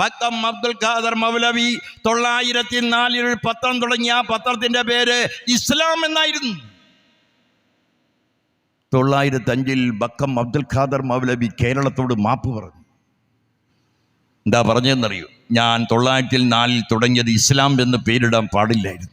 പക്കം അബ്ദുൽ ഖാദർ മൗലവി തൊള്ളായിരത്തി നാലിൽ പത്രം തുടങ്ങിയ പത്രത്തിന്റെ പേര് ഇസ്ലാം എന്നായിരുന്നു. തൊള്ളായിരത്തി അഞ്ചിൽ ബക്കം അബ്ദുൽ ഖാദർ മൗലവി കേരളത്തോട് മാപ്പ് പറഞ്ഞു. എന്താ പറഞ്ഞതെന്നറിയൂ? ഞാൻ തൊള്ളായിരത്തി നാലിൽ തുടങ്ങിയത് ഇസ്ലാം എന്ന് പേരിടാൻ പാടില്ലായിരുന്നു.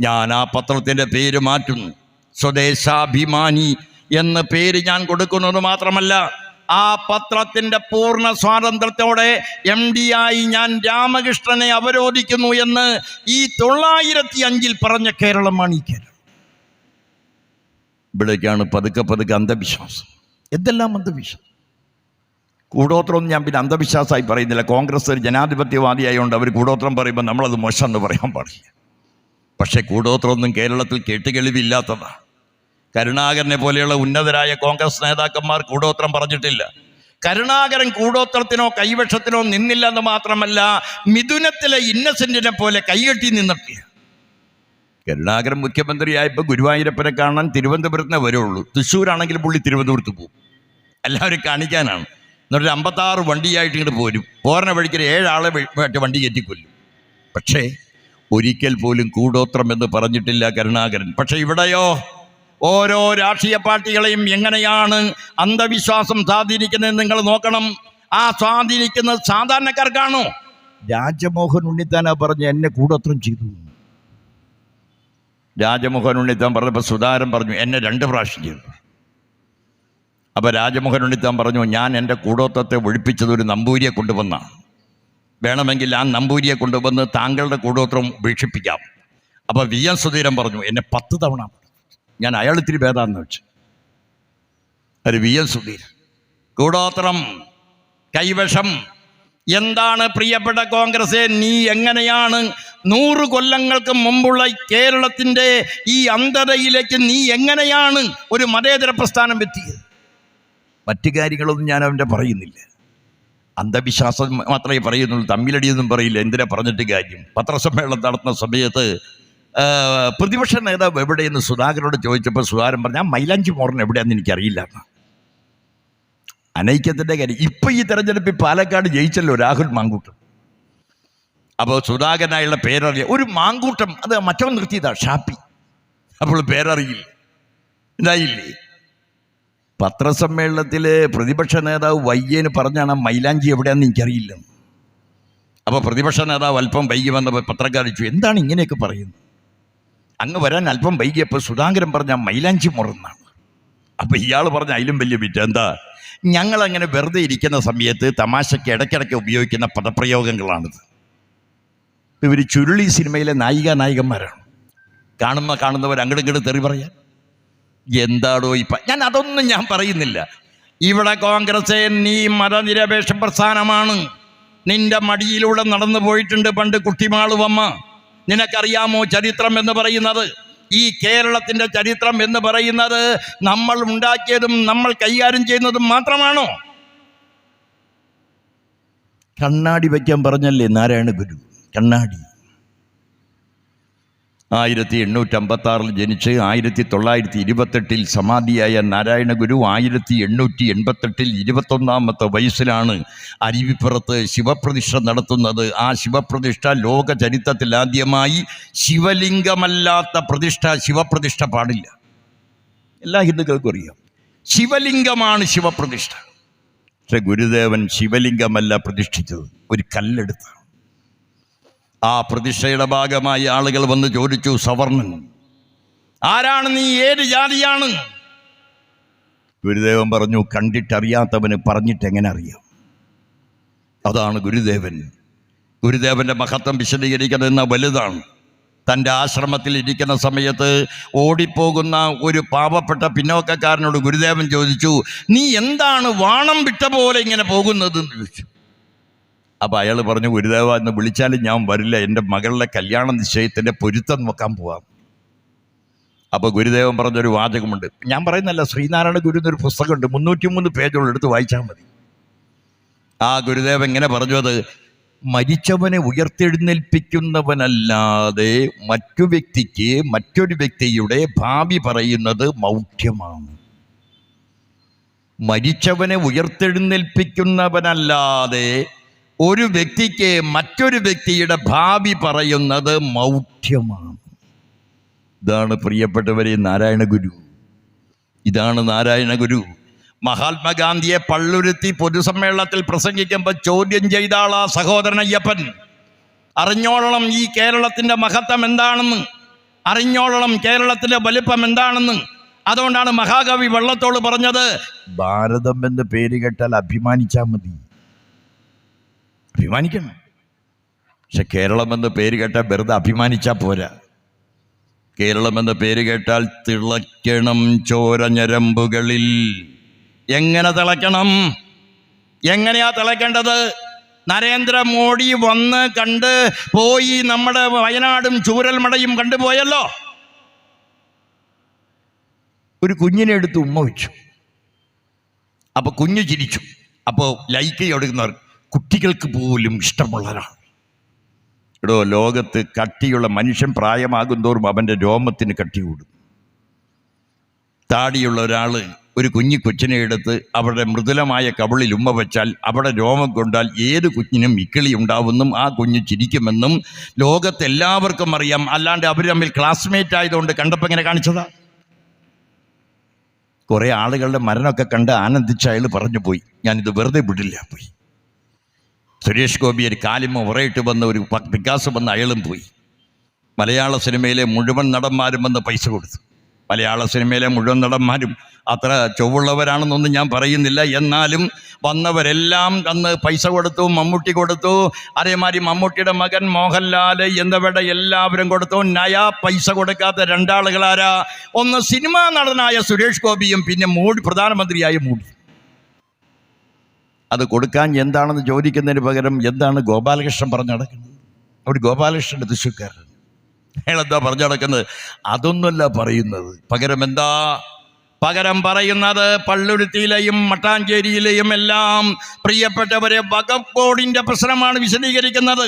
ഞാൻ ആ പത്രത്തിന്റെ പേര് മാറ്റുന്നു. സ്വദേശാഭിമാനി എന്ന പേര് ഞാൻ കൊടുക്കുന്നത് മാത്രമല്ല. ആ പത്രത്തിന്റെ പൂർണ സ്വാതന്ത്ര്യത്തോടെ എം ആയി ഞാൻ രാമകൃഷ്ണനെ അവരോധിക്കുന്നു എന്ന് ഈ തൊള്ളായിരത്തി അഞ്ചിൽ പറഞ്ഞ കേരളമാണ് ഈ കേരളം. ഇവിടേക്കാണ് പതുക്കെ പതുക്കെ അന്ധവിശ്വാസം. എന്തെല്ലാം അന്ധവിശ്വാസം? കൂടോത്രമൊന്നും ഞാൻ പിന്നെ അന്ധവിശ്വാസമായി പറയുന്നില്ല. കോൺഗ്രസ് ഒരു ജനാധിപത്യവാദിയായതുകൊണ്ട് അവർ കൂടോത്രം പറയുമ്പോൾ നമ്മളത് മോശം എന്ന് പറയാൻ പാടില്ല. പക്ഷേ കൂടോത്രമൊന്നും കേരളത്തിൽ കേട്ടുകേളിവില്ലാത്തതാണ് കരുണാകരനെ പോലെയുള്ള ഉന്നതരായ കോൺഗ്രസ് നേതാക്കന്മാർ കൂടോത്രം പറഞ്ഞിട്ടില്ല. കരുണാകരൻ കൂടോത്രത്തിനോ കൈവക്ഷത്തിനോ നിന്നില്ല എന്ന് മാത്രമല്ല മിഥുനത്തിലെ ഇന്നസെന്റിനെ പോലെ കൈകെട്ടി നിന്നിട്ടില്ല. കരുണാകരൻ മുഖ്യമന്ത്രിയായപ്പോൾ ഗുരുവായൂരപ്പനെ കാണാൻ തിരുവനന്തപുരത്തിനെ വരുള്ളൂ. തൃശ്ശൂരാണെങ്കിൽ പുള്ളി തിരുവനന്തപുരത്ത് പോകും. എല്ലാവരും കാണിക്കാനാണ്. എന്നിട്ട് അമ്പത്താറ് വണ്ടിയായിട്ട് ഇങ്ങോട്ട് പോരും. പോരണ വഴിക്ക് ഏഴാളെ വണ്ടി കയറ്റിക്കൊല്ലും പക്ഷേ ഒരിക്കൽ പോലും കൂടോത്രം എന്ന് പറഞ്ഞിട്ടില്ല കരുണാകരൻ. പക്ഷേ ഇവിടെയോ? ഓരോ രാഷ്ട്രീയ പാർട്ടികളെയും എങ്ങനെയാണ് അന്ധവിശ്വാസം സ്വാധീനിക്കുന്നത് നിങ്ങൾ നോക്കണം. ആ സ്വാധീനിക്കുന്നത് സാധാരണക്കാർക്കാണോ? രാജമോഹൻ ഉണ്ണിത്താനാ പറഞ്ഞ് എന്നെ കൂടത്രം ചെയ്തു. രാജമോഹൻ ഉണ്ണിത്താൻ പറഞ്ഞപ്പോൾ സുധാരൻ പറഞ്ഞു എന്നെ രണ്ട് പ്രാവശ്യം ചെയ്തു. അപ്പോൾ രാജമോഹൻ ഉണ്ണിത്താൻ പറഞ്ഞു ഞാൻ എന്റെ കൂടോത്രത്തെ ഒഴിപ്പിച്ചത് ഒരു നമ്പൂരിയെ കൊണ്ടുവന്നാണ് വേണമെങ്കിൽ ആ നമ്പൂരിയെ കൊണ്ടുവന്ന് താങ്കളുടെ കൂടോത്രം ഉപേക്ഷിപ്പിക്കാം അപ്പോൾ വി എൻ സുധീരൻ പറഞ്ഞു എന്നെ പത്ത് തവണ ഞാൻ അയാൾ ഇത്തിരി ഭേദാന്ന് വെച്ചു. ഒരു വി എൻ സുധീരൻ. കൂടോത്രം കൈവശം എന്താണ് പ്രിയപ്പെട്ട കോൺഗ്രസെ നീ എങ്ങനെയാണ് നൂറ് കൊല്ലങ്ങൾക്ക് മുമ്പുള്ള കേരളത്തിന്റെ ഈ അന്തരയിലേക്ക് നീ എങ്ങനെയാണ് ഒരു മതേതര പ്രസ്ഥാനം എത്തിയത്? മറ്റു കാര്യങ്ങളൊന്നും ഞാൻ അവന്റെ പറയുന്നില്ല. അന്ധവിശ്വാസം മാത്രമേ പറയുന്നുള്ളൂ തമ്മിലടിയൊന്നും പറയില്ല. എന്തിനാ പറഞ്ഞിട്ട് കാര്യം? പത്രസമ്മേളനം നടത്തുന്ന സമയത്ത് പ്രതിപക്ഷ നേതാവ് എവിടെയെന്ന് സുധാകരനോട് ചോദിച്ചപ്പോൾ സുധാകരൻ പറഞ്ഞാൽ മൈലാഞ്ചി മോറൻ എവിടെയാണെന്ന് എനിക്കറിയില്ല അനൈക്യത്തിന്റെ കാര്യം. ഇപ്പം ഈ തെരഞ്ഞെടുപ്പിൽ പാലക്കാട് ജയിച്ചല്ലോ രാഹുൽ മാങ്കൂട്ടം. അപ്പോൾ സുധാകരനായുള്ള പേരറിയ ഒരു മാങ്കൂട്ടം അത് മറ്റവൻ നിർത്തിയതാ ഷാപ്പി. അപ്പോൾ പേരറിയില്ല. ഇതായില്ലേ? പത്രസമ്മേളനത്തിൽ പ്രതിപക്ഷ നേതാവ് വയ്യേന് പറഞ്ഞാണ് മൈലാഞ്ചി എവിടെയാണെന്ന് എനിക്കറിയില്ല. അപ്പോൾ പ്രതിപക്ഷ നേതാവ് അല്പം വൈകി വന്നപ്പോൾ പത്രക്കാർ ചോദിച്ചു എന്താണ് ഇങ്ങനെയൊക്കെ പറയുന്നത്? അങ്ങ് വരാൻ അല്പം വൈകിയപ്പോൾ സുധാകരൻ പറഞ്ഞ മൈലാഞ്ചി മുറന്നാണ്. അപ്പം ഇയാൾ പറഞ്ഞ അതിലും വലിയ വിറ്റ് എന്താ? ഞങ്ങളങ്ങനെ വെറുതെ ഇരിക്കുന്ന സമയത്ത് തമാശയ്ക്ക് ഇടയ്ക്കിടയ്ക്ക് ഉപയോഗിക്കുന്ന പദപ്രയോഗങ്ങളാണിത്. ഇവർ ചുരുളി സിനിമയിലെ നായിക നായികന്മാരാണ്. കാണുന്ന കാണുന്നവർ അങ്ങോട്ട് ഇങ്ങോട്ട് തെറി പറയാൻ. എന്താടോ ഇപ്പം ഞാൻ അതൊന്നും ഞാൻ പറയുന്നില്ല. ഇവിടെ കോൺഗ്രസ് നീ മതനിരപേക്ഷ പ്രസ്ഥാനമാണ്. നിന്റെ മടിയിലൂടെ നടന്നു പോയിട്ടുണ്ട് പണ്ട് കുട്ടിമാളുവമ്മ. നിനക്കറിയാമോ ചരിത്രം എന്ന് പറയുന്നത്? ഈ കേരളത്തിന്റെ ചരിത്രം എന്ന് പറയുന്നത് നമ്മൾ ഉണ്ടാക്കിയതും നമ്മൾ കൈകാര്യം ചെയ്യുന്നതും മാത്രമാണോ? കണ്ണാടി വയ്ക്കാൻ പറഞ്ഞല്ലേ നാരായണ ഗുരു കണ്ണാടി. ആയിരത്തി എണ്ണൂറ്റി അമ്പത്തി ആറിൽ ജനിച്ച് ആയിരത്തി തൊള്ളായിരത്തി ഇരുപത്തെട്ടിൽ സമാധിയായ നാരായണ ഗുരു ആയിരത്തി എണ്ണൂറ്റി എൺപത്തെട്ടിൽ ഇരുപത്തൊന്നാമത്തെ വയസ്സിലാണ് അരുവിപ്പുറത്ത് ശിവപ്രതിഷ്ഠ നടത്തുന്നത്. ആ ശിവപ്രതിഷ്ഠ ലോക ചരിത്രത്തിൽ ആദ്യമായി ശിവലിംഗമല്ലാത്ത പ്രതിഷ്ഠ ശിവപ്രതിഷ്ഠ പാടില്ല. എല്ലാ ഹിന്ദുക്കൾക്കും അറിയാം. ശിവലിംഗമാണ് ശിവപ്രതിഷ്ഠ. പക്ഷെ ഗുരുദേവൻ ശിവലിംഗമല്ല പ്രതിഷ്ഠിച്ചത്. ഒരു കല്ലെടുത്താണ്. ആ പ്രതിഷ്ഠയുടെ ഭാഗമായി ആളുകൾ വന്ന് ചോദിച്ചു സവർണൻ ആരാണ് നീ? ഏത് ജാതിയാണ്? ഗുരുദേവൻ പറഞ്ഞു കണ്ടിട്ടറിയാത്തവന് പറഞ്ഞിട്ട് എങ്ങനെ അറിയാം? അതാണ് ഗുരുദേവൻ. ഗുരുദേവന്റെ മഹത്വം വിശദീകരിക്കുന്നത് വലുതാണ്. തന്റെ ആശ്രമത്തിൽ ഇരിക്കുന്ന സമയത്ത് ഓടിപ്പോകുന്ന ഒരു പാവപ്പെട്ട പിന്നോക്കക്കാരനോട് ഗുരുദേവൻ ചോദിച്ചു നീ എന്താണ് വാണം വിട്ട പോലെ ഇങ്ങനെ പോകുന്നത്? എന്ന് ചോദിച്ചു. അപ്പോൾ അയാൾ പറഞ്ഞു ഗുരുദേവ എന്ന് വിളിച്ചാലും ഞാൻ വരില്ല. എന്റെ മകളുടെ കല്യാണ നിശ്ചയത്തിന്റെ പൊരുത്തം നോക്കാൻ പോവാം. അപ്പോൾ ഗുരുദേവൻ പറഞ്ഞൊരു വാചകമുണ്ട്. ഞാൻ പറയുന്നല്ല ശ്രീനാരായണ ഗുരു എന്നൊരു പുസ്തകമുണ്ട്. മുന്നൂറ്റി മൂന്ന് പേജുള്ള എടുത്ത് വായിച്ചാൽ മതി. ആ ഗുരുദേവൻ ഇങ്ങനെ പറഞ്ഞു അത്? മരിച്ചവനെ ഉയർത്തെഴുന്നേൽപ്പിക്കുന്നവനല്ലാതെ മറ്റു വ്യക്തിക്ക് മറ്റൊരു വ്യക്തിയുടെ ഭാവി പറയുന്നത് മൗഢ്യമാണ്. മരിച്ചവനെ ഉയർത്തെഴുന്നേൽപ്പിക്കുന്നവനല്ലാതെ ഒരു വ്യക്തിക്ക് മറ്റൊരു വ്യക്തിയുടെ ഭാവി പറയുന്നത് മൗഢ്യമാണ്. ഇതാണ് പ്രിയപ്പെട്ടവരെ നാരായണ ഗുരു. ഇതാണ് നാരായണ ഗുരു. മഹാത്മാഗാന്ധിയെ പള്ളുരുത്തി പൊതുസമ്മേളനത്തിൽ പ്രസംഗിക്കുമ്പോൾ ചോദ്യം ചെയ്ത ആളാ സഹോദരൻ അയ്യപ്പൻ അറിഞ്ഞോളണം ഈ കേരളത്തിന്റെ മഹത്വം എന്താണെന്ന്. അറിഞ്ഞോളണം കേരളത്തിന്റെ വലിപ്പം എന്താണെന്ന്. അതുകൊണ്ടാണ് മഹാകവി വള്ളത്തോട് പറഞ്ഞത് ഭാരതം എന്ന് പേര് കേട്ടാൽ അഭിമാനിച്ചാൽ മതി. അഭിമാനിക്കണം പക്ഷെ കേരളം എന്ന പേര് കേട്ടാൽ വെറുതെ അഭിമാനിച്ചാൽ പോരാ. കേരളം എന്ന പേര് കേട്ടാൽ തിളയ്ക്കണം ചോര ഞരമ്പുകളിൽ. എങ്ങനെ തിളയ്ക്കണം? എങ്ങനെയാ തിളയ്ക്കേണ്ടത്? നരേന്ദ്രമോദി വന്ന് കണ്ട് പോയി നമ്മുടെ വയനാടും ചൂരൽമടയും കണ്ടുപോയല്ലോ. ഒരു കുഞ്ഞിനെ എടുത്ത് ഉമ്മ വെച്ചു. അപ്പൊ കുഞ്ഞ് ചിരിച്ചു. അപ്പോൾ ലൈക്ക് കൊടുക്കുന്നവർ കുട്ടികൾക്ക് പോലും ഇഷ്ടമുള്ള ഒരാൾ എടോ ലോകത്ത് കട്ടിയുള്ള മനുഷ്യൻ പ്രായമാകും തോറും അവന്റെ രോമത്തിന് കട്ടി കൂടും. താടിയുള്ള ഒരാൾ ഒരു കുഞ്ഞു കൊച്ചിനെ എടുത്ത് അവരുടെ മൃദുലമായ കവിളിൽ ഉമ്മ വെച്ചാൽ അവിടെ രോമം കൊണ്ടാൽ ഏത് കുഞ്ഞിനും ഇക്കിളി ഉണ്ടാവുമെന്നും ആ കുഞ്ഞ് ചിരിക്കുമെന്നും ലോകത്ത് എല്ലാവർക്കും അറിയാം. അല്ലാണ്ട് അവർ തമ്മിൽ ക്ലാസ്മേറ്റ് ആയതുകൊണ്ട് കണ്ടപ്പോൾ ഇങ്ങനെ കാണിച്ചതാ? കുറേ ആളുകളുടെ മരണമൊക്കെ കണ്ട് ആനന്ദിച്ച അയാൾ പറഞ്ഞു പോയി ഞാനിത് വെറുതെ വിടില്ല പോയി. സുരേഷ് ഗോപി ഒരു കാലിമ ഉറയിട്ട് വന്ന ഒരു വികാസം വന്ന അയാളും പോയി. മലയാള സിനിമയിലെ മുഴുവൻ നടന്മാരും വന്ന് പൈസ കൊടുത്തു. മലയാള സിനിമയിലെ മുഴുവൻ നടന്മാരും അത്ര ചൊവ്വുള്ളവരാണെന്നൊന്നും ഞാൻ പറയുന്നില്ല. എന്നാലും വന്നവരെല്ലാം അന്ന് പൈസ കൊടുത്തു മമ്മൂട്ടി കൊടുത്തു. അതേമാതിരി മമ്മൂട്ടിയുടെ മകൻ മോഹൻലാൽ എന്നിവരുടെ എല്ലാവരും കൊടുത്തു. നയാ പൈസ കൊടുക്കാത്ത രണ്ടാളുകളാരാ? ഒന്ന് സിനിമാ നടനായ സുരേഷ് ഗോപിയും പിന്നെ മോഡി പ്രധാനമന്ത്രിയായ മോഡി അത് കൊടുക്കാൻ എന്താണെന്ന് ചോദിക്കുന്നതിന് പകരം എന്താണ് ഗോപാലകൃഷ്ണൻ പറഞ്ഞു നടക്കുന്നത്? അവിടെ ഗോപാലകൃഷ്ണന്റെ തൃശ്ശൂക്കാരൻ അയാളെന്താ പറഞ്ഞു നടക്കുന്നത്? അതൊന്നുമല്ല പറയുന്നത്. പകരം എന്താ? പകരം പറയുന്നത് പള്ളുരുത്തിയിലെയും മട്ടാഞ്ചേരിയിലെയും എല്ലാം പ്രിയപ്പെട്ടവരെ വകഫ് ബോർഡിന്റെ പ്രശ്നമാണ് വിശദീകരിക്കുന്നത്.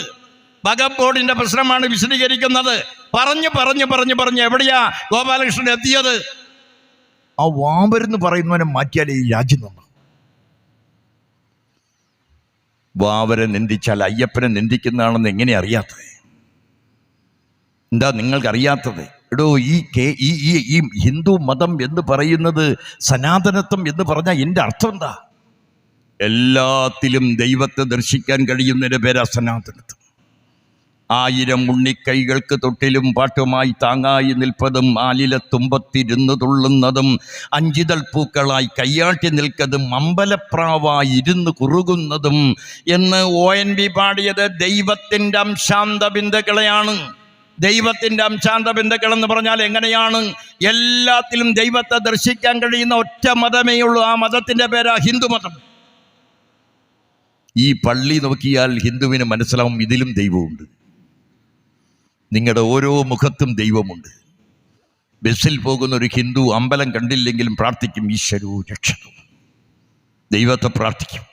വകഫ് ബോർഡിന്റെ പ്രശ്നമാണ് വിശദീകരിക്കുന്നത്. പറഞ്ഞു പറഞ്ഞു പറഞ്ഞു പറഞ്ഞു എവിടെയാ ഗോപാലകൃഷ്ണൻ എത്തിയത്? ആ വാമ്പരെന്ന് പറയുന്നവനെ മാറ്റിയാലേ ഈ രാജ്യം നന്നാവും. വാവരെ നിന്ദിച്ചാൽ അയ്യപ്പനെ നിന്ദിക്കുന്നതാണെന്ന് എങ്ങനെ അറിയാത്തത്? എന്താ നിങ്ങൾക്കറിയാത്തത്? എടോ ഈ കെ ഈ ഈ ഹിന്ദു മതം എന്ന് പറയുന്നത് സനാതനത്വം എന്ന് പറഞ്ഞാൽ എന്റെ അർത്ഥം എന്താ? എല്ലാത്തിലും ദൈവത്തെ ദർശിക്കാൻ കഴിയുന്നതിന്റെ പേരാ സനാതനത്വം. ആയിരം ഉണ്ണിക്കൈകൾക്ക് തൊട്ടിലും പാട്ടുമായി താങ്ങായി നിൽപ്പതും ആലില തുമ്പത്തിരുന്ന് തുള്ളുന്നതും അഞ്ചിതൾ പൂക്കളായി കയ്യാട്ടി നിൽക്കതും അമ്പലപ്രാവായി ഇരുന്ന് കുറുകുന്നതും എന്ന് ഒ എൻ വി പാടിയത് ദൈവത്തിന്റെ അംശാന്ത ബിന്ദുക്കളെയാണ് ദൈവത്തിന്റെ അംശാന്ത ബിന്ദുക്കൾ എന്ന് പറഞ്ഞാൽ എങ്ങനെയാണ്? എല്ലാത്തിലും ദൈവത്തെ ദർശിക്കാൻ കഴിയുന്ന ഒറ്റ മതമേ ഉള്ളൂ. ആ മതത്തിന്റെ പേരാ ഹിന്ദുമതം ഈ പള്ളി നോക്കിയാൽ ഹിന്ദുവിന് മനസ്സിലാവും ഇതിലും ദൈവമുണ്ട്. നിങ്ങളുടെ ഓരോ മുഖത്തും ദൈവമുണ്ട്. ബസ്സിൽ പോകുന്ന ഒരു ഹിന്ദു അമ്പലം കണ്ടില്ലെങ്കിലും പ്രാർത്ഥിക്കും ഈശ്വരോ രക്ഷകു ദൈവത്തെ പ്രാർത്ഥിക്കും.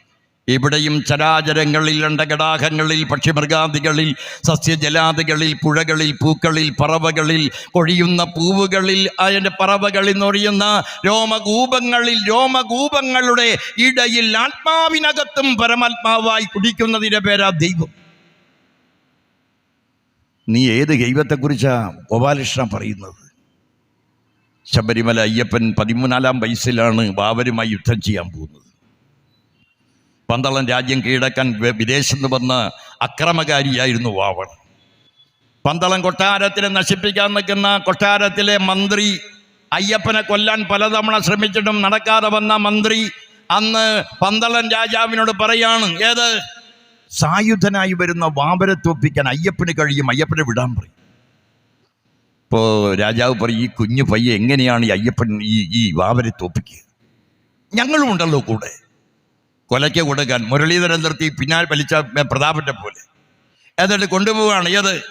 എവിടെയും ചരാചരങ്ങളിൽ അണ്ടകടാഹങ്ങളിൽ പക്ഷിമൃഗാദികളിൽ സസ്യജലാദികളിൽ പുഴകളിൽ പൂക്കളിൽ പറവകളിൽ കൊഴിയുന്ന പൂവുകളിൽ അതിന്റെ പറവകളിൽ നൊറിയുന്ന രോമകൂപങ്ങളിൽ രോമകൂപങ്ങളുടെ ഇടയിൽ ആത്മാവിനകത്തും പരമാത്മാവായി കുടിക്കുന്നതിന്റെ പേരാ ദൈവം. നീ ഏത് ദൈവത്തെക്കുറിച്ചാണ് ഗോപാലകൃഷ്ണ പറയുന്നത്? ശബരിമല അയ്യപ്പൻ പതിമൂന്നാലാം വയസ്സിലാണ് ബാബരുമായി യുദ്ധം ചെയ്യാൻ പോകുന്നത്. പന്തളം രാജ്യം കീഴടക്കാൻ വിദേശത്ത് വന്ന അക്രമകാരിയായിരുന്നു വാവൺ പന്തളം കൊട്ടാരത്തിനെ നശിപ്പിക്കാൻ നിൽക്കുന്ന കൊട്ടാരത്തിലെ മന്ത്രി അയ്യപ്പനെ കൊല്ലാൻ പലതവണ ശ്രമിച്ചിട്ടും നടക്കാതെ വന്ന മന്ത്രി അന്ന് പന്തളം രാജാവിനോട് പറയാണ് ഏത് സായുധനായി വരുന്ന വാവരെ തോപ്പിക്കാൻ അയ്യപ്പന് കഴിയും അയ്യപ്പനെ വിടാൻ പറയും. ഇപ്പോൾ രാജാവ് പറയും ഈ കുഞ്ഞു പയ്യ എങ്ങനെയാണ് ഈ അയ്യപ്പൻ ഈ ഈ വാവരെ തോപ്പിക്കുക ഞങ്ങളും ഉണ്ടല്ലോ കൂടെ. കൊലയ്ക്ക് കൊടുക്കാൻ മുരളീധരൻ നിർത്തി പിന്നാൽ വലിച്ച പ്രതാപന്റെ പോലെ. എന്നിട്ട് കൊണ്ടുപോവുകയാണ്. ഏത്?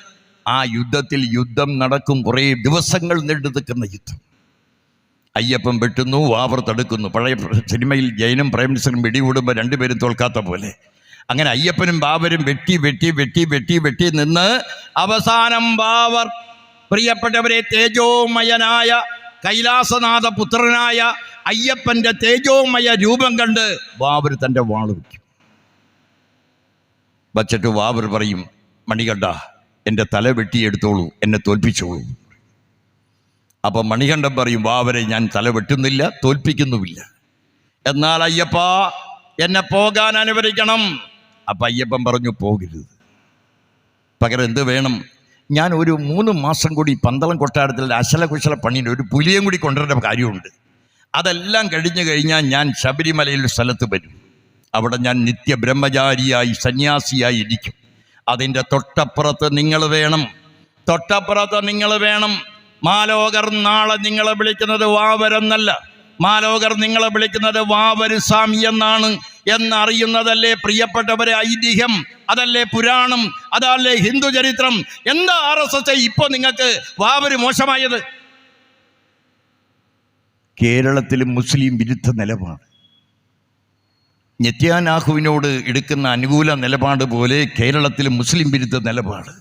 ആ യുദ്ധത്തിൽ യുദ്ധം നടക്കും കുറേ ദിവസങ്ങൾ നീണ്ടു നിൽക്കുന്ന യുദ്ധം. അയ്യപ്പൻ വെട്ടുന്നു വാവർ തടുക്കുന്നു. പഴയ സിനിമയിൽ ജയനും പ്രേംനസറും വെടികൂടുമ്പോൾ രണ്ടുപേരും തോൽക്കാത്ത പോലെ. അങ്ങനെ അയ്യപ്പനും ബാബരും വെട്ടി വെട്ടി വെട്ടി വെട്ടി വെട്ടി നിന്ന് അവസാനം ബാബർ പ്രിയപ്പെട്ടവരെ തേജോമയനായ കൈലാസനാഥ പുത്രനായ അയ്യപ്പന്റെ തേജോമയ രൂപം കണ്ട് ബാബർ തന്റെ വാൾ വയ്ക്കും വച്ചിട്ട് ബാബർ പറയും മണികണ്ഠ എന്റെ തല വെട്ടിയെടുത്തോളൂ എന്നെ തോൽപ്പിച്ചോളൂ. അപ്പം മണികണ്ഠൻ പറയും ബാബരെ ഞാൻ തല വെട്ടുന്നില്ല തോൽപ്പിക്കുന്നുമില്ല. എന്നാൽ അയ്യപ്പ എന്നെ പോകാൻ അനുവദിക്കണം. അപ്പം അയ്യപ്പൻ പറഞ്ഞു പോകരുത്. പകരം എന്ത് വേണം? ഞാൻ ഒരു മൂന്ന് മാസം കൂടി പന്തളം കൊട്ടാരത്തിൽ അശലകുശല പണിയുടെ ഒരു പുലിയും കൂടി കൊണ്ടുവരേണ്ട കാര്യമുണ്ട്. അതെല്ലാം കഴിഞ്ഞു കഴിഞ്ഞാൽ ഞാൻ ശബരിമലയിൽ സ്ഥലത്ത് വരും. അവിടെ ഞാൻ നിത്യ ബ്രഹ്മചാരിയായി സന്യാസിയായി ഇരിക്കും. അതിന്റെ തൊട്ടപ്പുറത്ത് നിങ്ങൾ വേണം. തൊട്ടപ്പുറത്ത് നിങ്ങൾ വേണം. മാലോകർ നാളെ നിങ്ങളെ വിളിക്കുന്നത് വാവരെന്നല്ല. മാലോകർ നിങ്ങളെ വിളിക്കുന്നത് വാവരുസ്വാമി എന്നാണ്. എന്നറിയുന്നതല്ലേ പ്രിയപ്പെട്ടവരെ ഐതിഹ്യം? അതല്ലേ പുരാണം? അതല്ലേ ഹിന്ദു ചരിത്രം? എന്താ ആർ എസ് എസ് ഇപ്പൊ നിങ്ങൾക്ക് വാവര് മോശമായത്? കേരളത്തിൽ മുസ്ലിം വിരുദ്ധ നിലപാട്. നിത്യാനാഹുവിനോട് എടുക്കുന്ന അനുകൂല നിലപാട് പോലെ കേരളത്തിൽ മുസ്ലിം വിരുദ്ധ നിലപാട്.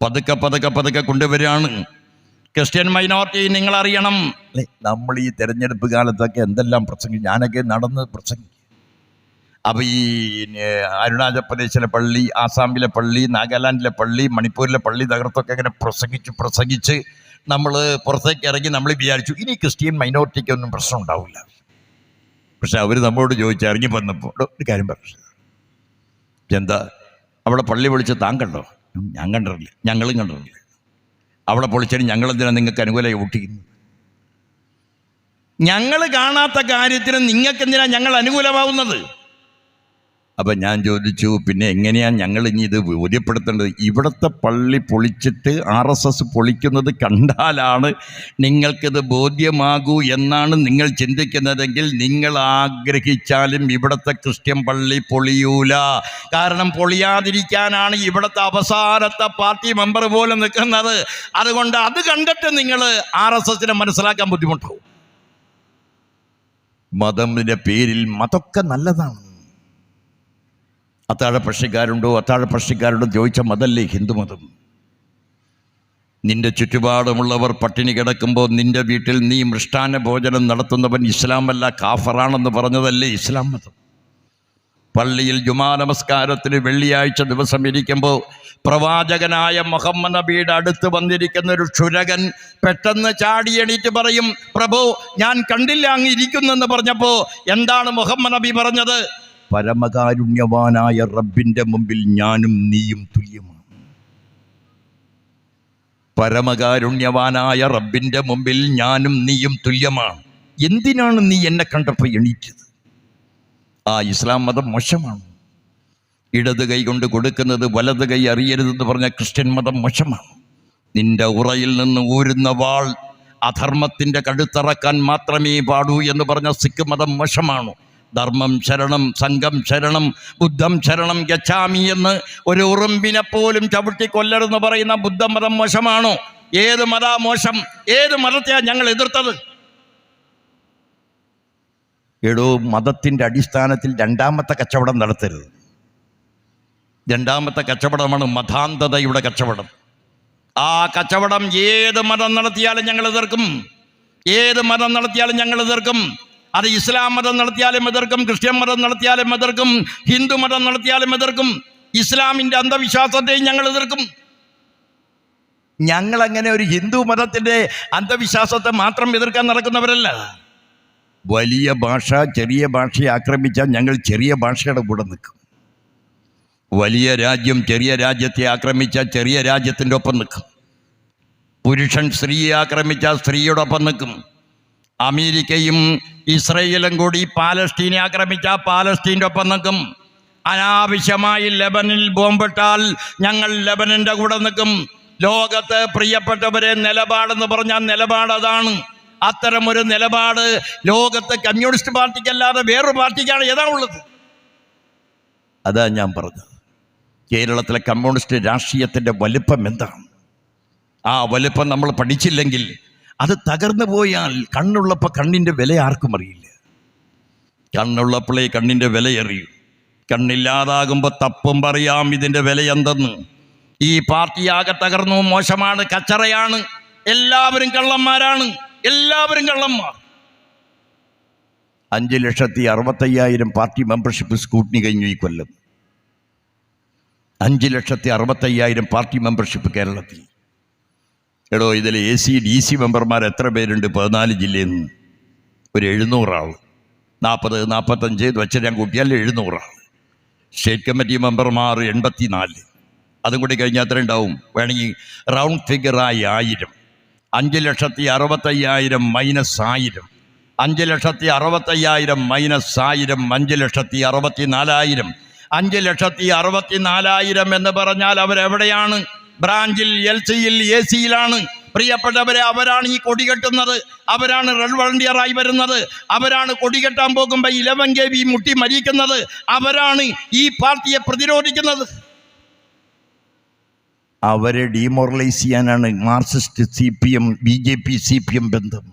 പതുക്കെ പതുക്കെ പതുക്കെ കൊണ്ടുവരികയാണ് ക്രിസ്ത്യൻ മൈനോറിറ്റി നിങ്ങൾ അറിയണം നമ്മൾ ഈ തെരഞ്ഞെടുപ്പ് കാലത്തൊക്കെ എന്തെല്ലാം പ്രസംഗിക്കും ഞാനൊക്കെ നടന്ന് പ്രസംഗിക്കും. അപ്പോൾ ഈ അരുണാചൽ പ്രദേശിലെ പള്ളി ആസാമിലെ പള്ളി നാഗാലാൻഡിലെ പള്ളി മണിപ്പൂരിലെ പള്ളി തകർത്തൊക്കെ ഇങ്ങനെ പ്രസംഗിച്ച് പ്രസംഗിച്ച് നമ്മൾ പുറത്തേക്ക് ഇറങ്ങി നമ്മൾ വിചാരിച്ചു ഇനി ക്രിസ്ത്യൻ മൈനോറിറ്റിക്ക് ഒന്നും പ്രശ്നം ഉണ്ടാവില്ല. പക്ഷെ അവർ നമ്മളോട് ചോദിച്ചു ഇറങ്ങി വന്നപ്പോൾ ഒരു കാര്യം പറഞ്ഞു എന്താ അവിടെ പള്ളി വിളിച്ച് താൻ കണ്ടോ? ഞാൻ കണ്ടിട്ടില്ല. ഞങ്ങളും കണ്ടിട്ടില്ല. അവിടെ പൊളിച്ചാൽ ഞങ്ങളെന്തിനാണ് നിങ്ങൾക്ക് അനുകൂലമായി വോട്ടിക്കുന്നു ഞങ്ങൾ കാണാത്ത കാര്യത്തിന് നിങ്ങൾക്ക് എന്തിനാ ഞങ്ങൾ അനുകൂലമാവുന്നത്? അപ്പം ഞാൻ ചോദിച്ചു പിന്നെ എങ്ങനെയാണ് ഞങ്ങൾ ഇനി ഇത് ബോധ്യപ്പെടുത്തേണ്ടത്? ഇവിടുത്തെ പള്ളി പൊളിച്ചിട്ട് ആർ എസ് എസ് പൊളിക്കുന്നത് കണ്ടാലാണ് നിങ്ങൾക്കിത് ബോധ്യമാകൂ എന്നാണ് നിങ്ങൾ ചിന്തിക്കുന്നതെങ്കിൽ നിങ്ങൾ ആഗ്രഹിച്ചാലും ഇവിടുത്തെ ക്രിസ്ത്യൻ പള്ളി പൊളിയൂല. കാരണം പൊളിയാതിരിക്കാനാണ് ഇവിടുത്തെ അവസാനത്തെ പാർട്ടി മെമ്പർ പോലും നിൽക്കുന്നത്. അതുകൊണ്ട് അത് കണ്ടിട്ട് നിങ്ങൾ ആർ എസ് എസിനെ മനസ്സിലാക്കാൻ ബുദ്ധിമുട്ടാവും. മതത്തിന്റെ പേരിൽ മതൊക്കെ നല്ലതാണ്. അത്താഴ പക്ഷിക്കാരുണ്ടോ അത്താഴ പക്ഷിക്കാരുണ്ടോ ചോദിച്ച മതല്ലേ ഹിന്ദുമതം? നിന്റെ ചുറ്റുപാടുമുള്ളവർ പട്ടിണി കിടക്കുമ്പോൾ നിന്റെ വീട്ടിൽ നീ മൃഷ്ടാന ഭോജനം നടത്തുന്നവൻ ഇസ്ലാമല്ല കാഫറാണെന്ന് പറഞ്ഞതല്ലേ ഇസ്ലാം മതം പള്ളിയിൽ ജുമാ നമസ്കാരത്തിന് വെള്ളിയാഴ്ച ദിവസം ഇരിക്കുമ്പോൾ പ്രവാചകനായ മുഹമ്മദ് നബിയുടെ അടുത്ത് വന്നിരിക്കുന്ന ഒരു ക്ഷുരകൻ പെട്ടെന്ന് ചാടി എണീറ്റ് പറയും പ്രഭു ഞാൻ കണ്ടില്ല അങ്ങ് ഇരിക്കുന്നെന്ന് പറഞ്ഞപ്പോൾ എന്താണ് മുഹമ്മദ് നബി പറഞ്ഞത്? പരമകാരുണ്യവാനായ റബ്ബിന്റെ മുമ്പിൽ ഞാനും നീയും തുല്യമാണ്. പരമകാരുണ്യവാനായ റബ്ബിന്റെ മുമ്പിൽ ഞാനും നീയും തുല്യമാണ്. എന്തിനാണ് നീ എന്നെ കണ്ടപ്പോൾ എണീറ്റത്? ആ ഇസ്ലാം മതം മോശമാണ്. ഇടത് കൈ കൊണ്ട് കൊടുക്കുന്നത് വലത് കൈ അറിയരുതെന്ന് പറഞ്ഞ ക്രിസ്ത്യൻ മതം മോശമാണ്. നിന്റെ ഉറയിൽ നിന്ന് ഊരുന്ന വാൾ അധർമ്മത്തിന്റെ കഴുത്തറക്കാൻ മാത്രമേ പാടൂ എന്ന് പറഞ്ഞ സിഖ് മതം മോശമാണ്. ധർമ്മം ശരണം സംഘം ശരണം ബുദ്ധം ശരണം ഗച്ഛാമി എന്ന് ഒരു ഉറുമ്പിനെ പോലും ചവിട്ടി കൊല്ലരുതെന്ന് പറയുന്ന ബുദ്ധമതം മോശമാണോ? ഏത് മതാ മോശം? ഏത് മതത്തെയാണ് ഞങ്ങൾ എതിർത്തത്? എടോ മതത്തിന്റെ അടിസ്ഥാനത്തിൽ രണ്ടാമത്തെ കച്ചവടം നടത്തരുത്. രണ്ടാമത്തെ കച്ചവടമാണ് മതാന്തതയുടെ കച്ചവടം. ആ കച്ചവടം ഏത് മതം നടത്തിയാലും ഞങ്ങൾ എതിർക്കും. ഏത് മതം നടത്തിയാലും ഞങ്ങൾ എതിർക്കും. അത് ഇസ്ലാം മതം നടത്തിയാലും എതിർക്കും ക്രിസ്ത്യൻ മതം നടത്തിയാലും എതിർക്കും ഹിന്ദു മതം നടത്തിയാലും എതിർക്കും ഇസ്ലാമിന്റെ അന്ധവിശ്വാസത്തെയും ഞങ്ങൾ എതിർക്കും. ഞങ്ങൾ അങ്ങനെ ഒരു ഹിന്ദു മതത്തിന്റെ അന്ധവിശ്വാസത്തെ മാത്രം എതിർക്കാൻ നടക്കുന്നവരല്ല. വലിയ ഭാഷ ചെറിയ ഭാഷയെ ആക്രമിച്ചാൽ ഞങ്ങൾ ചെറിയ ഭാഷയുടെ കൂടെ നിൽക്കും. വലിയ രാജ്യം ചെറിയ രാജ്യത്തെ ആക്രമിച്ചാൽ ചെറിയ രാജ്യത്തിന്റെ ഒപ്പം നിൽക്കും. പുരുഷൻ സ്ത്രീയെ ആക്രമിച്ചാൽ സ്ത്രീയോടൊപ്പം നിൽക്കും. അമേരിക്കയും ഇസ്രയേലും കൂടി പാലസ്തീനെ ആക്രമിച്ച പാലസ്തീന്റെ ഒപ്പം നിൽക്കും. അനാവശ്യമായി ലെബനിൽ ബോംബിട്ടാൽ ഞങ്ങൾ ലെബനിന്റെ കൂടെ നിൽക്കും. ലോകത്ത് പ്രിയപ്പെട്ടവരെ നിലപാടെന്ന് പറഞ്ഞാൽ നിലപാട് അതാണ്. ഒരു നിലപാട് ലോകത്ത് കമ്മ്യൂണിസ്റ്റ് പാർട്ടിക്കല്ലാതെ വേറൊരു പാർട്ടിക്കാണ് ഏതാ ഉള്ളത്? അതാ ഞാൻ പറഞ്ഞത്. കേരളത്തിലെ കമ്മ്യൂണിസ്റ്റ് രാഷ്ട്രീയത്തിന്റെ വലുപ്പം എന്താണ്? ആ വലുപ്പം നമ്മൾ പഠിച്ചില്ലെങ്കിൽ അത് തകർന്നു പോയാൽ കണ്ണുള്ളപ്പോൾ കണ്ണിന്റെ വില ആർക്കും അറിയില്ല. കണ്ണുള്ളപ്പോഴേ കണ്ണിന്റെ വില അറിയൂ കണ്ണില്ലാതാകുമ്പോൾ തപ്പും പറയാം ഇതിന്റെ വില എന്തെന്ന്. ഈ പാർട്ടി ആകെ തകർന്നു മോശമാണ് കച്ചറയാണ്. എല്ലാവരും കള്ളന്മാരാണ്. എല്ലാവരും കള്ളന്മാർ. അഞ്ച് ലക്ഷത്തി അറുപത്തയ്യായിരം പാർട്ടി മെമ്പർഷിപ്പ് സ്കൂട്ടിനി കഴിഞ്ഞു ഈ കൊല്ലം. അഞ്ച് ലക്ഷത്തി അറുപത്തയ്യായിരം പാർട്ടി മെമ്പർഷിപ്പ് കേരളത്തിൽ. എടോ ഇതിൽ എ സി ഡി സി മെമ്പർമാർ എത്ര പേരുണ്ട്? പതിനാല് ജില്ലയിൽ നിന്ന്. ഒരു എഴുന്നൂറാൾ. നാൽപ്പത് നാൽപ്പത്തഞ്ച് വെച്ച ഞാൻ കൂട്ടിയാൽ എഴുന്നൂറാൾ. സ്റ്റേറ്റ് കമ്മിറ്റി മെമ്പർമാർ എൺപത്തി നാല് അതും കൂടി കഴിഞ്ഞാൽ അത്ര ഉണ്ടാവും? വേണമെങ്കിൽ റൗണ്ട് ഫിഗറായി ആയിരം. അഞ്ച് ലക്ഷത്തി അറുപത്തയ്യായിരം മൈനസ് ആയിരം. അഞ്ച് ലക്ഷത്തി അറുപത്തയ്യായിരം മൈനസ് ആയിരം. അഞ്ച് ലക്ഷത്തി അറുപത്തി നാലായിരം അഞ്ച് ലക്ഷത്തി അറുപത്തി നാലായിരം എന്ന് പറഞ്ഞാൽ അവരെവിടെയാണ്? ബ്രാഞ്ചിൽ എൽ സിയിൽ എ സിയിലാണ് പ്രിയപ്പെട്ടവരെ അവരാണ് ഈ കൊടി കെട്ടുന്നത്. അവരാണ് റെഡ് വളണ്ടിയറായി വരുന്നത്. അവരാണ് കൊടി കെട്ടാൻ പോകുമ്പോൾ ഇലവൻ കെ വി മുട്ടി മരിക്കുന്നത്. അവരാണ് ഈ പാർട്ടിയെ പ്രതിരോധിക്കുന്നത്. അവരെ ഡീമോറലൈസ് ചെയ്യാനാണ് Marxist C P M B J P C P M ബന്ധം.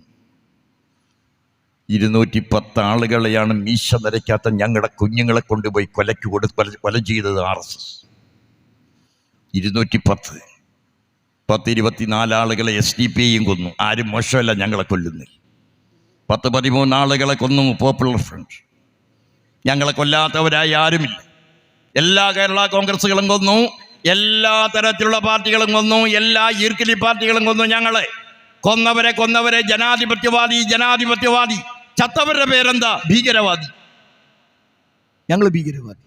ഇരുന്നൂറ്റി പത്ത് ആളുകളെയാണ് മീശ നിരയ്ക്കാത്ത ഞങ്ങളുടെ കുഞ്ഞുങ്ങളെ കൊണ്ടുപോയി കൊലയ്ക്ക് കൊടു കൊല കൊല ചെയ്തത് ആർ എസ് എസ്. ഇരുന്നൂറ്റി പത്ത്. പത്ത് ഇരുപത്തിനാല് ആളുകളെ എസ് ഡി പി ഐയും കൊന്നു. ആരും മോശമല്ല ഞങ്ങളെ കൊല്ലുന്നില്ല പത്ത് പതിമൂന്ന് ആളുകളെ കൊന്നു പോപ്പുലർ ഫ്രണ്ട് ഞങ്ങളെ കൊല്ലാത്തവരായി ആരുമില്ല. എല്ലാ കേരള കോൺഗ്രസുകളും കൊന്നു. എല്ലാ തരത്തിലുള്ള പാർട്ടികളും കൊന്നു. എല്ലാ ഈർക്കിലി പാർട്ടികളും കൊന്നു ഞങ്ങളെ. കൊന്നവരെ കൊന്നവരെ ജനാധിപത്യവാദി ജനാധിപത്യവാദി. ചത്തവരുടെ പേരെന്താ? ഭീകരവാദി. ഞങ്ങൾ ഭീകരവാദി.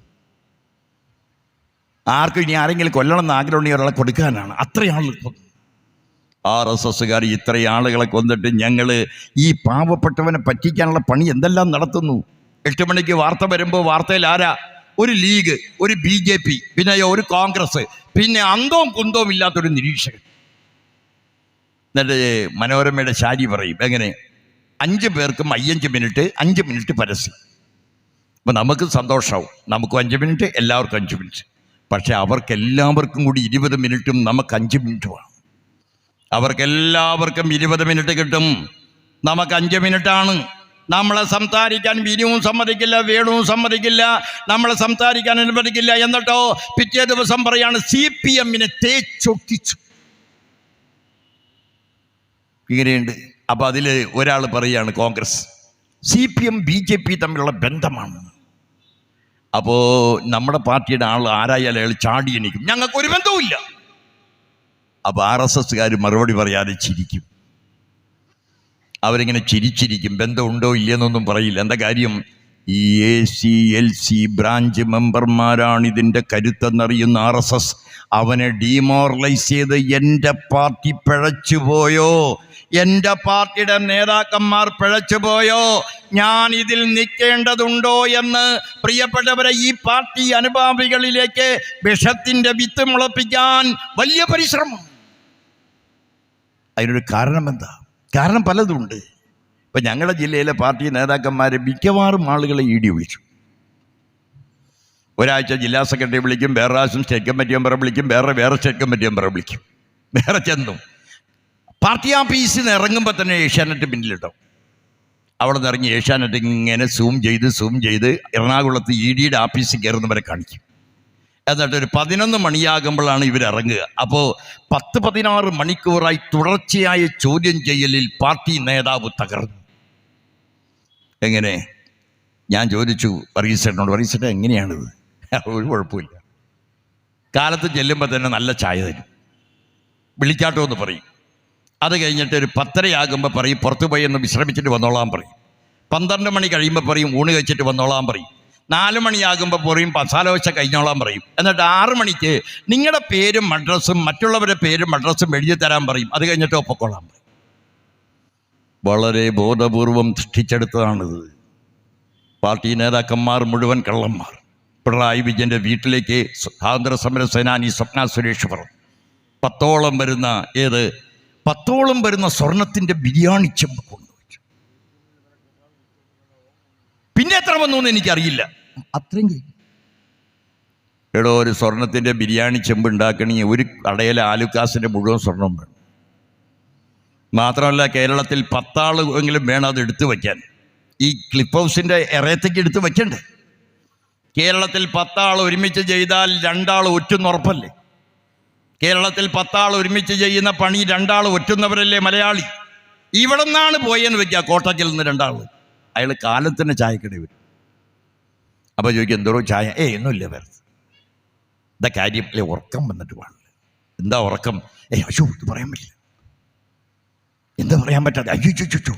ആർക്കും ഇനി ആരെങ്കിലും കൊല്ലണം എന്ന് ആഗ്രഹമുണ്ടെങ്കിൽ ഒരാളെ കൊടുക്കാനാണ്. അത്രയാണ് ആർ എസ് എസ്സുകാർ ഇത്രയും ആളുകളെ കൊന്നിട്ട് ഞങ്ങൾ ഈ പാവപ്പെട്ടവനെ പറ്റിക്കാനുള്ള പണി എന്തെല്ലാം നടത്തുന്നു? എട്ട് മണിക്ക് വാർത്ത വരുമ്പോൾ വാർത്തയിൽ ആരാ? ഒരു ലീഗ് ഒരു ബി ജെ പി പിന്നെ ഒരു കോൺഗ്രസ് പിന്നെ അന്തവും കുന്തവും ഇല്ലാത്തൊരു നിരീക്ഷകൻ. എന്നിട്ട് മനോരമയുടെ ശാരി പറയും എങ്ങനെ? അഞ്ച് പേർക്കും അയ്യഞ്ച് മിനിറ്റ് അഞ്ച് മിനിറ്റ് പരസ്യം. അപ്പം നമുക്ക് സന്തോഷമാവും നമുക്കും അഞ്ച് മിനിറ്റ് എല്ലാവർക്കും അഞ്ച് മിനിറ്റ്. പക്ഷെ അവർക്കെല്ലാവർക്കും കൂടി ഇരുപത് മിനിറ്റും നമുക്ക് അഞ്ച് മിനിറ്റുമാണ് അവർക്കെല്ലാവർക്കും ഇരുപത് മിനിറ്റ് കിട്ടും. നമുക്ക് അഞ്ച് മിനിറ്റാണ്. നമ്മളെ സംസാരിക്കാൻ വിനുവും സമ്മതിക്കില്ല വേണുവും സമ്മതിക്കില്ല. നമ്മളെ സംസാരിക്കാൻ അനുവദിക്കില്ല എന്നിട്ടോ പിറ്റേ ദിവസം പറയാണ് സി പി എമ്മിനെ തേച്ചൊട്ടിച്ചു. ഇങ്ങനെയുണ്ട്. അപ്പം അതിൽ ഒരാൾ പറയുകയാണ് Congress. C P M B J P തമ്മിലുള്ള ബന്ധമാണ്. അപ്പോൾ നമ്മുടെ പാർട്ടിയുടെ ആൾ ആരായാലും അയാൾ ചാടി എണീക്കും. ഞങ്ങൾക്ക് ഒരു ബന്ധവുമില്ല. അപ്പോൾ ആർ എസ് എസ്സുകാർ മറുപടി പറയാതെ ചിരിക്കും. അവരിങ്ങനെ ചിരിച്ചിരിക്കും. ബന്ധമുണ്ടോ ഇല്ലെന്നൊന്നും പറയില്ല. എന്താ കാര്യം? ഈ A C L C branch മെമ്പർമാരാണ് ഇതിന്റെ കരുത്തെന്നറിയുന്ന ആർ എസ് എസ്. അവനെ ഡീമോറലൈസ് ചെയ്ത് എന്റെ പാർട്ടി പിഴച്ചുപോയോ എന്റെ പാർട്ടിയുടെ നേതാക്കന്മാർ പിഴച്ചുപോയോ ഞാൻ ഇതിൽ നിൽക്കേണ്ടതുണ്ടോ എന്ന് പ്രിയപ്പെട്ടവരെ ഈ പാർട്ടി അനുഭാവികളിലേക്ക് വിഷത്തിന്റെ വിത്ത് മുളപ്പിക്കാൻ വലിയ പരിശ്രമം. അതിനൊരു കാരണം എന്താ കാരണം പലതുണ്ട്. ഇപ്പം ഞങ്ങളുടെ ജില്ലയിലെ പാർട്ടി നേതാക്കന്മാർ മിക്കവാറും ആളുകളെ ഇ ഡി വിളിച്ചു. ഒരാഴ്ച ജില്ലാ സെക്രട്ടറി വിളിക്കും വേറെ പ്രാവശ്യം സ്റ്റേറ്റ് കമ്മിറ്റി മെമ്പറെ വിളിക്കും വേറെ വേറെ സ്റ്റേറ്റ് കമ്മിറ്റി മെമ്പറെ വിളിക്കും. വേറെ ചെന്നു. പാർട്ടി ഓഫീസിൽ നിന്ന് ഇറങ്ങുമ്പോൾ തന്നെ ഏഷ്യാനെറ്റ് പിന്നിലിട്ടോ. അവിടെ നിന്ന് ഇറങ്ങി ഏഷ്യാനെറ്റ് ഇങ്ങനെ സൂം ചെയ്ത് സൂം ചെയ്ത് എറണാകുളത്ത് ഇ ഡിയുടെ ഓഫീസിൽ കയറുന്നവരെ കാണിക്കും. എന്നിട്ട് ഒരു പതിനൊന്ന് മണിയാകുമ്പോഴാണ് ഇവർ ഇറങ്ങുക. അപ്പോൾ പത്ത് പതിനാറ് മണിക്കൂറായി തുടർച്ചയായ ചോദ്യം ചെയ്യലിൽ പാർട്ടി നേതാവ് തകർന്നു. എങ്ങനെ? ഞാൻ ചോദിച്ചു വർഗീസേട്ടനോട് വർഗീസേട്ടൻ എങ്ങനെയാണിത്? ഒരു കുഴപ്പമില്ല. കാലത്ത് ചെല്ലുമ്പോൾ തന്നെ നല്ല ചായ തരും. വിളിക്കാട്ടോ എന്ന് പറയും. അത് കഴിഞ്ഞിട്ട് ഒരു പത്തരയാകുമ്പോൾ പറയും പുറത്തു പോയി ഒന്ന് വിശ്രമിച്ചിട്ട് വന്നോളാം പറയും. പന്ത്രണ്ട് മണി കഴിയുമ്പോൾ പറയും ഊണ് കഴിച്ചിട്ട് വന്നോളാം പറയും. നാല് മണിയാകുമ്പോൾ പറയും മസാല കഴിഞ്ഞോളാം പറയും. എന്നിട്ട് ആറ് മണിക്ക് നിങ്ങളുടെ പേരും അഡ്രസ്സും മറ്റുള്ളവരുടെ പേരും അഡ്രസ്സും എഴുതി തരാൻ പറയും. അത് കഴിഞ്ഞിട്ട് ഒപ്പക്കൊള്ളാൻ പറയും. വളരെ ബോധപൂർവം സൃഷ്ടിച്ചെടുത്തതാണിത്. പാർട്ടി നേതാക്കന്മാർ മുഴുവൻ കള്ളന്മാർ. പിണറായി വിജയന്റെ വീട്ടിലേക്ക് സ്വാതന്ത്ര്യ സമര സേനാനി സ്വപ്ന സുരേഷ് പറഞ്ഞു. പത്തോളം വരുന്ന ഏത്? പത്തോളം വരുന്ന സ്വർണത്തിന്റെ ബിരിയാണി ചെമ്പ് കൊണ്ടുവച്ചു. പിന്നെ എത്ര വന്നു എന്ന് എനിക്കറിയില്ല. അത്രയും കഴിഞ്ഞു. എടോ ഒരു സ്വർണത്തിന്റെ ബിരിയാണി ചെമ്പ് ഉണ്ടാക്കണമെങ്കിൽ ഒരു കടയിലെ ആലുക്കാസിന്റെ മുഴുവൻ സ്വർണം വേണം. മാത്രമല്ല കേരളത്തിൽ പത്താൾ എങ്കിലും വേണം അത് എടുത്തു വയ്ക്കാൻ. ഈ ക്ലിപ്പ് ഹൗസിന്റെ എറയത്തേക്ക് എടുത്ത് വയ്ക്കണ്ടേ? കേരളത്തിൽ പത്താൾ ഒരുമിച്ച് ചെയ്താൽ രണ്ടാൾ ഒറ്റുന്നുറപ്പല്ലേ? കേരളത്തിൽ പത്താൾ ഒരുമിച്ച് ചെയ്യുന്ന പണി രണ്ടാൾ ഒറ്റുന്നവരല്ലേ മലയാളി? ഇവിടെ നിന്നാണ് പോയെന്ന് വെക്കുക കോട്ടക്കിൽ നിന്ന് രണ്ടാൾ അയാൾ കാലത്തിന് ചായക്കട വരും. അപ്പോൾ ചോദിക്കും എന്തോ ചായ? ഏ ഒന്നുമില്ല വേറെ എന്താ കാര്യം. അല്ലെ ഉറക്കം വന്നിട്ട് പാടില്ല. എന്താ ഉറക്കം? ഏ അശു ഇത് പറയാൻ പറ്റില്ല. എന്താ പറയാൻ പറ്റാതെ അയ്യോ.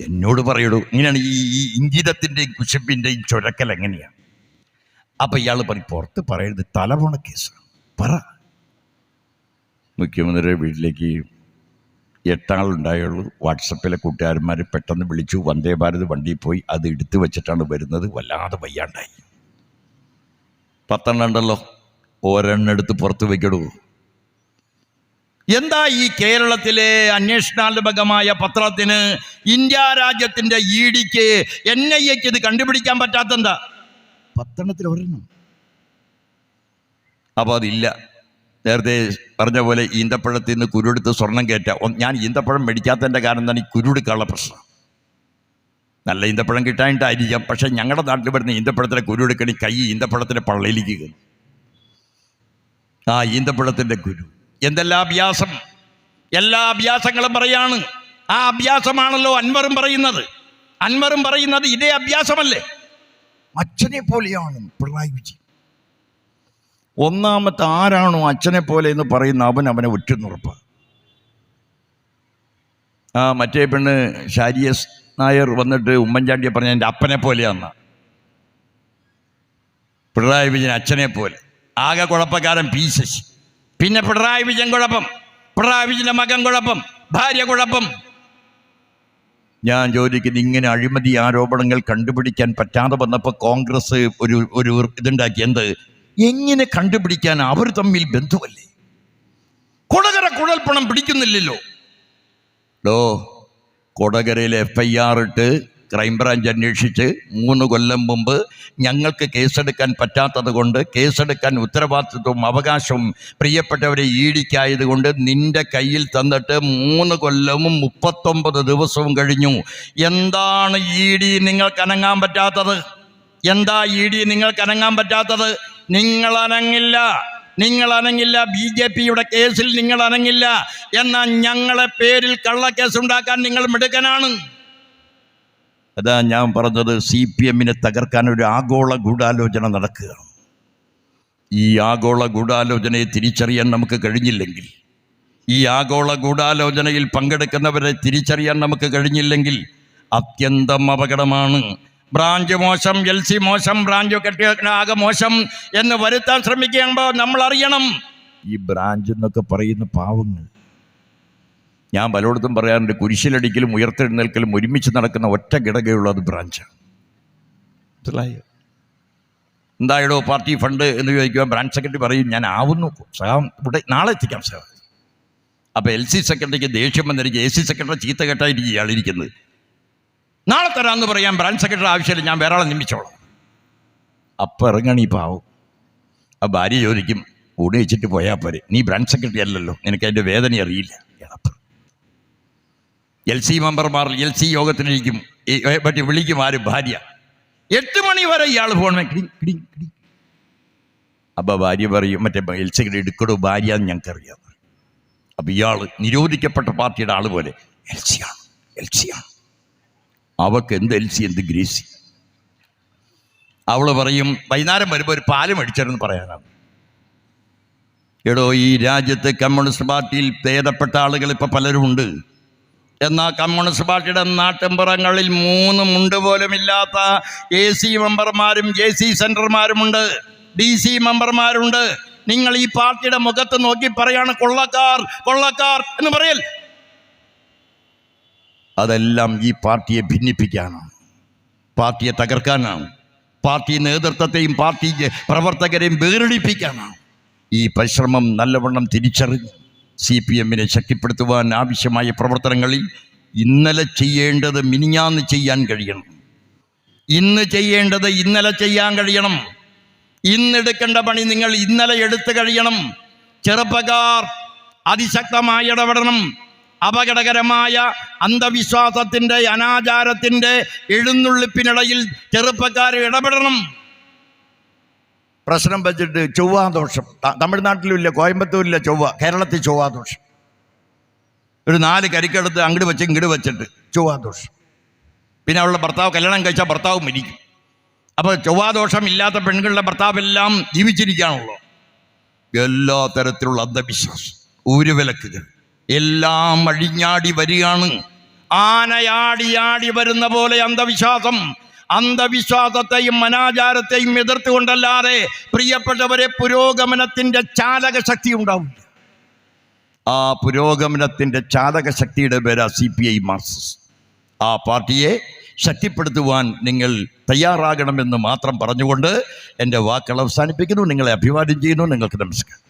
എന്നോട് പറയടൂ ഇങ്ങനെയാണ് ഈ ഈ ഇഞ്ചിതത്തിന്റെയും കുശപ്പിന്റെയും ചുരക്കൽ എങ്ങനെയാണ് അപ്പം ഇയാൾ പറയും പുറത്ത് പറയരുത് തലപോണ കേസാണ് പറ. മുഖ്യമന്ത്രിയുടെ വീട്ടിലേക്ക് എട്ടാളുണ്ടായുള്ളൂ. വാട്സപ്പിലെ കൂട്ടുകാരന്മാർ പെട്ടെന്ന് വിളിച്ചു വന്ദേ ഭാരത് വണ്ടിയിൽ പോയി അത് എടുത്തു വെച്ചിട്ടാണ് വരുന്നത്. വല്ലാതെ വയ്യാണ്ടായി. പത്തെണ്ണം ഉണ്ടല്ലോ ഒരെണ്ണം എടുത്ത് പുറത്ത് വെക്കടൂ. എന്താ ഈ കേരളത്തിലെ അന്വേഷണാത്മകമായ പത്രത്തിന് ഇന്ത്യ രാജ്യത്തിന്റെ ഇ ഡിക്ക് എൻ ഐ എക്ക് ഇത് കണ്ടുപിടിക്കാൻ പറ്റാത്തെന്താ? പത്തെണ്ണത്തിൽ ഒരെണ്ണം. അപ്പോൾ അതില്ല. നേരത്തെ പറഞ്ഞ പോലെ ഈന്തപ്പഴത്തിൽ നിന്ന് കുരുടുത്ത് സ്വർണം കയറ്റ. ഞാൻ ഈന്തപ്പഴം മേടിക്കാത്തതിന്റെ കാരണം എന്താണ്? ഈ കുരുടുക്കാനുള്ള പ്രശ്നം. നല്ല ഈന്തപ്പഴം കിട്ടാനായിട്ടായിരിക്കാം പക്ഷേ ഞങ്ങളുടെ നാട്ടിൽ വരുന്ന ഈന്തപ്പഴത്തിലെ കുരുടുക്കണി കൈ ഈന്തപ്പഴത്തിന്റെ പള്ളയിലേക്ക് കയറും. ആ ഈന്തപ്പഴത്തിന്റെ കുരു. എന്തെല്ലാം അഭ്യാസം? എല്ലാ അഭ്യാസങ്ങളും പറയാണ്. ആ അഭ്യാസമാണല്ലോ അൻവറും പറയുന്നത്. അൻവറും പറയുന്നത് ഇതേ അഭ്യാസമല്ലേ? അച്ഛനെ പോലെയാണ് പിണറായി വിജയൻ. ഒന്നാമത്തെ ആരാണോ അച്ഛനെ പോലെ എന്ന് പറയുന്ന അവൻ അവനെ ഒറ്റുന്നുറപ്പ് ആ മറ്റേ പെണ്ണ് ഷാരിയസ് നായർ വന്നിട്ട് ഉമ്മൻചാണ്ടിയെ പറഞ്ഞ എന്റെ അപ്പനെ പോലെയാന്ന. പിണറായി വിജയൻ അച്ഛനെ പോലെ. ആകെ കുഴപ്പക്കാരൻ പി ശശി. പിന്നെ പിണറായി വിജയൻ കുഴപ്പം പിണറായി വിജയന്റെ മകൻ കുഴപ്പം ഭാര്യ കുഴപ്പം. ഞാൻ ചോദിക്കുന്നത് ഇങ്ങനെ അഴിമതി ആരോപണങ്ങൾ കണ്ടുപിടിക്കാൻ പറ്റാതെ വന്നപ്പോൾ കോൺഗ്രസ് ഒരു ഒരു ഇതുണ്ടാക്കി. എന്ത്? എങ്ങനെ കണ്ടുപിടിക്കാൻ അവർ തമ്മിൽ ബന്ധുവല്ലേ? കൊടകര കുഴൽപ്പണം പിടിക്കുന്നില്ലല്ലോ. ഡോ കൊടകരയിൽ എഫ് ഐ ആർ ഇട്ട് ക്രൈംബ്രാഞ്ച് അന്വേഷിച്ച് മൂന്ന് കൊല്ലം മുമ്പ് ഞങ്ങൾക്ക് കേസെടുക്കാൻ പറ്റാത്തത് കൊണ്ട് കേസെടുക്കാൻ ഉത്തരവാദിത്വവും അവകാശവും പ്രിയപ്പെട്ടവരെ ഈടിക്കായതുകൊണ്ട് നിന്റെ കയ്യിൽ തന്നിട്ട് മൂന്ന് കൊല്ലവും മുപ്പത്തൊമ്പത് ദിവസവും കഴിഞ്ഞു. എന്താണ് ഇ ഡി നിങ്ങൾക്ക് അനങ്ങാൻ പറ്റാത്തത്? എന്താ ഇ ഡി നിങ്ങൾക്ക് അനങ്ങാൻ പറ്റാത്തത്? നിങ്ങൾ അനങ്ങില്ല. നിങ്ങൾ അനങ്ങില്ല. ബി ജെ പിയുടെ കേസിൽ നിങ്ങൾ അനങ്ങില്ല. എന്നാൽ ഞങ്ങളെ പേരിൽ കള്ളക്കേസ് ഉണ്ടാക്കാൻ നിങ്ങൾ മിടുക്കനാണ്. അതാ ഞാൻ പറഞ്ഞത് സി പി എമ്മിനെ തകർക്കാൻ ഒരു ആഗോള ഗൂഢാലോചന നടക്കുകയാണ്. ഈ ആഗോള ഗൂഢാലോചനയെ തിരിച്ചറിയാൻ നമുക്ക് കഴിഞ്ഞില്ലെങ്കിൽ ഈ ആഗോള ഗൂഢാലോചനയിൽ പങ്കെടുക്കുന്നവരെ തിരിച്ചറിയാൻ നമുക്ക് കഴിഞ്ഞില്ലെങ്കിൽ അത്യന്തം അപകടമാണ്. ബ്രാഞ്ച് മോശം എൽ സി മോശം ബ്രാഞ്ച് കെട്ടിയാകെ മോശം എന്ന് വരുത്താൻ ശ്രമിക്കുമ്പോൾ നമ്മൾ അറിയണം ഈ ബ്രാഞ്ച് എന്നൊക്കെ പറയുന്ന പാവങ്ങൾ ഞാൻ പലയിടത്തും പറയാറുണ്ട് കുരിശിലടിക്കലും ഉയർത്തെഴുന്നേൽക്കലും ഒരുമിച്ച് നടക്കുന്ന ഒറ്റ ഘടകയുള്ളത് ബ്രാഞ്ചാണ് മനസ്സിലായോ? എന്തായടോ പാർട്ടി ഫണ്ട് എന്ന് ചോദിക്കുമ്പോൾ ബ്രാഞ്ച് സെക്രട്ടറി പറയും ഞാൻ ആവുന്നു. സഹാം ഇവിടെ നാളെ എത്തിക്കാം സാർ. അപ്പോൾ എൽ സി സെക്രട്ടറിക്ക് ദേഷ്യം വന്നിരിക്കും എ സി സെക്രട്ടറി ചീത്ത കെട്ടായിരിക്കും ഇയാളിരിക്കുന്നത് നാളെ തരാമെന്ന് പറയാൻ ബ്രാഞ്ച് സെക്രട്ടറി ആവശ്യമില്ല ഞാൻ വേറെ ആളെ നിയമിച്ചോളാം. അപ്പം ഇറങ്ങണി പാവും. ആ ഭാര്യ ചോദിക്കും ഊണ് വെച്ചിട്ട് പോയാൽ പോരെ. നീ ബ്രാഞ്ച് സെക്രട്ടറി അല്ലല്ലോ. നിനക്ക് അതിന്റെ വേദന അറിയില്ല എളപ്പ് എൽ സി മെമ്പർമാർ എൽ സി യോഗത്തിനിരിക്കും പറ്റി വിളിക്കും ആര് ഭാര്യ. എട്ട് മണി വരെ ഇയാൾ ഫോൺ അപ്പൊ ഭാര്യ പറയും മറ്റേ എൽ സി എടുക്കടോ ഭാര്യ എന്ന് ഞങ്ങൾക്കറിയാം. അപ്പൊ ഇയാൾ നിരോധിക്കപ്പെട്ട പാർട്ടിയുടെ ആൾ പോലെ എൽ സി ആണ് എൽ സി ആണ്. അവക്ക് എന്ത് എൽ സി എന്ത് ഗ്രേസി. അവൾ പറയും വൈകുന്നേരം വരുമ്പോൾ ഒരു പാൽ മേടിച്ചിരുന്ന് പറയാനാണ്. എടോ ഈ രാജ്യത്ത് കമ്മ്യൂണിസ്റ്റ് പാർട്ടിയിൽ ഭേദപ്പെട്ട ആളുകൾ ഇപ്പൊ പലരും ഉണ്ട് എന്നാൽ കമ്മ്യൂണിസ്റ്റ് പാർട്ടിയുടെ നാട്ടിൻപുറങ്ങളിൽ മൂന്ന് മുണ്ട് പോലും ഇല്ലാത്ത എ സി മെമ്പർമാരും ജെ സി സെന്റർമാരുമുണ്ട് ഡി സി മെമ്പർമാരുണ്ട്. നിങ്ങൾ ഈ പാർട്ടിയുടെ മുഖത്ത് നോക്കി പറയാണ് കൊള്ളക്കാർ കൊള്ളക്കാർ എന്ന് പറയൽ. അതെല്ലാം ഈ പാർട്ടിയെ ഭിന്നിപ്പിക്കാനാണ്. പാർട്ടിയെ തകർക്കാനാണ്. പാർട്ടി നേതൃത്വത്തെയും പാർട്ടി പ്രവർത്തകരെയും വേറിടിപ്പിക്കാനാണ് ഈ പരിശ്രമം നല്ലവണ്ണം തിരിച്ചറിഞ്ഞ് സി പി എമ്മിനെ ശക്തിപ്പെടുത്തുവാൻ ആവശ്യമായ പ്രവർത്തനങ്ങളിൽ ഇന്നലെ ചെയ്യേണ്ടത് മിനിഞ്ഞാന്ന് ചെയ്യാൻ കഴിയണം. ഇന്ന് ചെയ്യേണ്ടത് ഇന്നലെ ചെയ്യാൻ കഴിയണം. ഇന്നെടുക്കേണ്ട പണി നിങ്ങൾ ഇന്നലെ എടുത്തു കഴിയണം. ചെറുപ്പക്കാർ അതിശക്തമായി ഇടപെടണം. അപകടകരമായ അന്ധവിശ്വാസത്തിന്റെ അനാചാരത്തിന്റെ എഴുന്നള്ളിപ്പിനിടയിൽ ചെറുപ്പക്കാർ ഇടപെടണം. പ്രശ്നം വെച്ചിട്ട് ചൊവ്വാദോഷം ദോഷം. തമിഴ്നാട്ടിലുമില്ല കോയമ്പത്തൂരില്ല ചൊവ്വ കേരളത്തിൽ ചൊവ്വാദോഷം ഒരു നാല് കരിക്കെടുത്ത് അങ്ങോട്ട് വെച്ച് ഇങ്ങോട്ട് വെച്ചിട്ട് ചൊവ്വാദോഷം പിന്നെ അവളുടെ ഭർത്താവ് കല്യാണം കഴിച്ചാൽ ഭർത്താവ് മരിക്കും. അപ്പോൾ ചൊവ്വാദോഷം ഇല്ലാത്ത പെൺകളുടെ ഭർത്താവെല്ലാം ജീവിച്ചിരിക്കുകയാണല്ലോ എല്ലാ തരത്തിലുള്ള അന്ധവിശ്വാസം ഊരുവിലക്കുകൾ എല്ലാം അഴിഞ്ഞാടി വരികയാണ്. ആനയാടിയാടി വരുന്ന പോലെ അന്ധവിശ്വാസം അന്ധവിശ്വാസത്തെയും അനാചാരത്തെയും എതിർത്തുകൊണ്ടല്ലാതെ പ്രിയപ്പെട്ടവരെ പുരോഗമനത്തിന്റെ ചാലക ശക്തി ഉണ്ടാവും ആ പുരോഗമനത്തിന്റെ ചാലക ശക്തിയുടെ പേരാ സി പി ഐ മാർക്സിസ്റ്റ്. ആ പാർട്ടിയെ ശക്തിപ്പെടുത്തുവാൻ നിങ്ങൾ തയ്യാറാകണമെന്ന് മാത്രം പറഞ്ഞുകൊണ്ട് എന്റെ വാക്കുകൾ അവസാനിപ്പിക്കുന്നു. നിങ്ങളെ അഭിവാദ്യം ചെയ്യുന്നു. നിങ്ങൾക്ക് നമസ്കാരം.